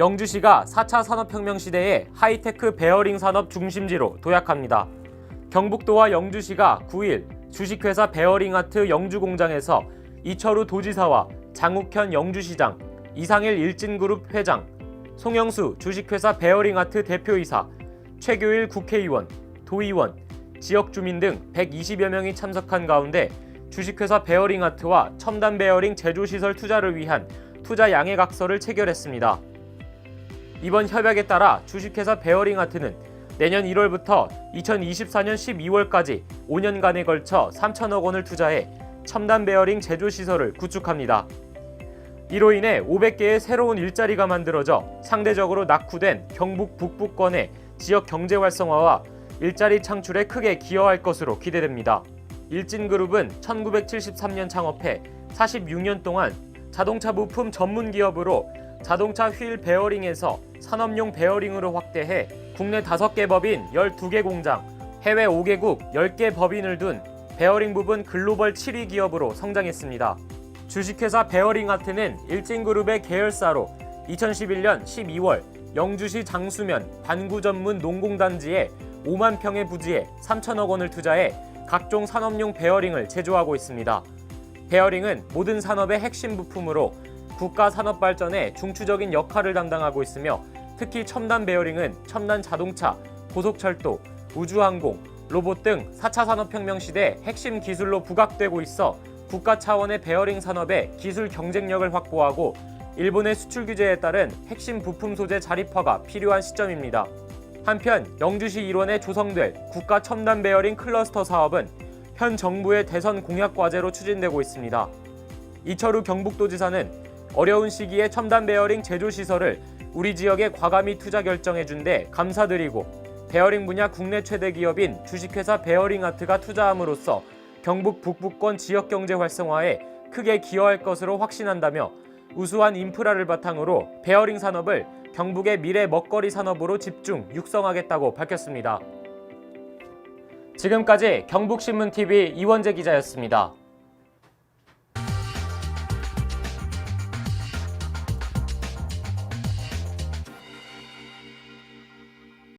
영주시가 4차 산업혁명 시대에 하이테크 베어링 산업 중심지로 도약합니다. 경북도와 영주시가 9일 주식회사 베어링아트 영주공장에서 이철우 도지사와 장욱현 영주시장, 이상일 일진그룹 회장, 송영수 주식회사 베어링아트 대표이사, 최교일 국회의원, 도의원, 지역 주민 등 120여 명이 참석한 가운데 주식회사 베어링아트와 첨단 베어링 제조시설 투자를 위한 투자 양해각서를 체결했습니다. 이번 협약에 따라 주식회사 베어링아트는 내년 1월부터 2024년 12월까지 5년간에 걸쳐 3천억 원을 투자해 첨단 베어링 제조 시설을 구축합니다. 이로 인해 500개의 새로운 일자리가 만들어져 상대적으로 낙후된 경북 북부권의 지역 경제 활성화와 일자리 창출에 크게 기여할 것으로 기대됩니다. 일진그룹은 1973년 창업해 46년 동안 자동차 부품 전문 기업으로 자동차 휠 베어링에서 산업용 베어링으로 확대해 국내 5개 법인 12개 공장, 해외 5개국 10개 법인을 둔 베어링 부분 글로벌 7위 기업으로 성장했습니다. 주식회사 베어링 아트는 일진그룹의 계열사로 2011년 12월 영주시 장수면 반구 전문 농공단지에 5만 평의 부지에 3천억 원을 투자해 각종 산업용 베어링을 제조하고 있습니다. 베어링은 모든 산업의 핵심 부품으로 국가 산업 발전에 중추적인 역할을 담당하고 있으며 특히 첨단 베어링은 첨단 자동차, 고속철도, 우주항공, 로봇 등 4차 산업혁명 시대 핵심 기술로 부각되고 있어 국가 차원의 베어링 산업의 기술 경쟁력을 확보하고 일본의 수출 규제에 따른 핵심 부품 소재 자립화가 필요한 시점입니다. 한편 영주시 일원에 조성될 국가 첨단 베어링 클러스터 사업은 현 정부의 대선 공약 과제로 추진되고 있습니다. 이철우 경북도지사는 어려운 시기에 첨단 베어링 제조 시설을 우리 지역에 과감히 투자 결정해 준 데 감사드리고 베어링 분야 국내 최대 기업인 주식회사 베어링 아트가 투자함으로써 경북 북부권 지역 경제 활성화에 크게 기여할 것으로 확신한다며 우수한 인프라를 바탕으로 베어링 산업을 경북의 미래 먹거리 산업으로 집중 육성하겠다고 밝혔습니다. 지금까지 경북신문TV 이원재 기자였습니다.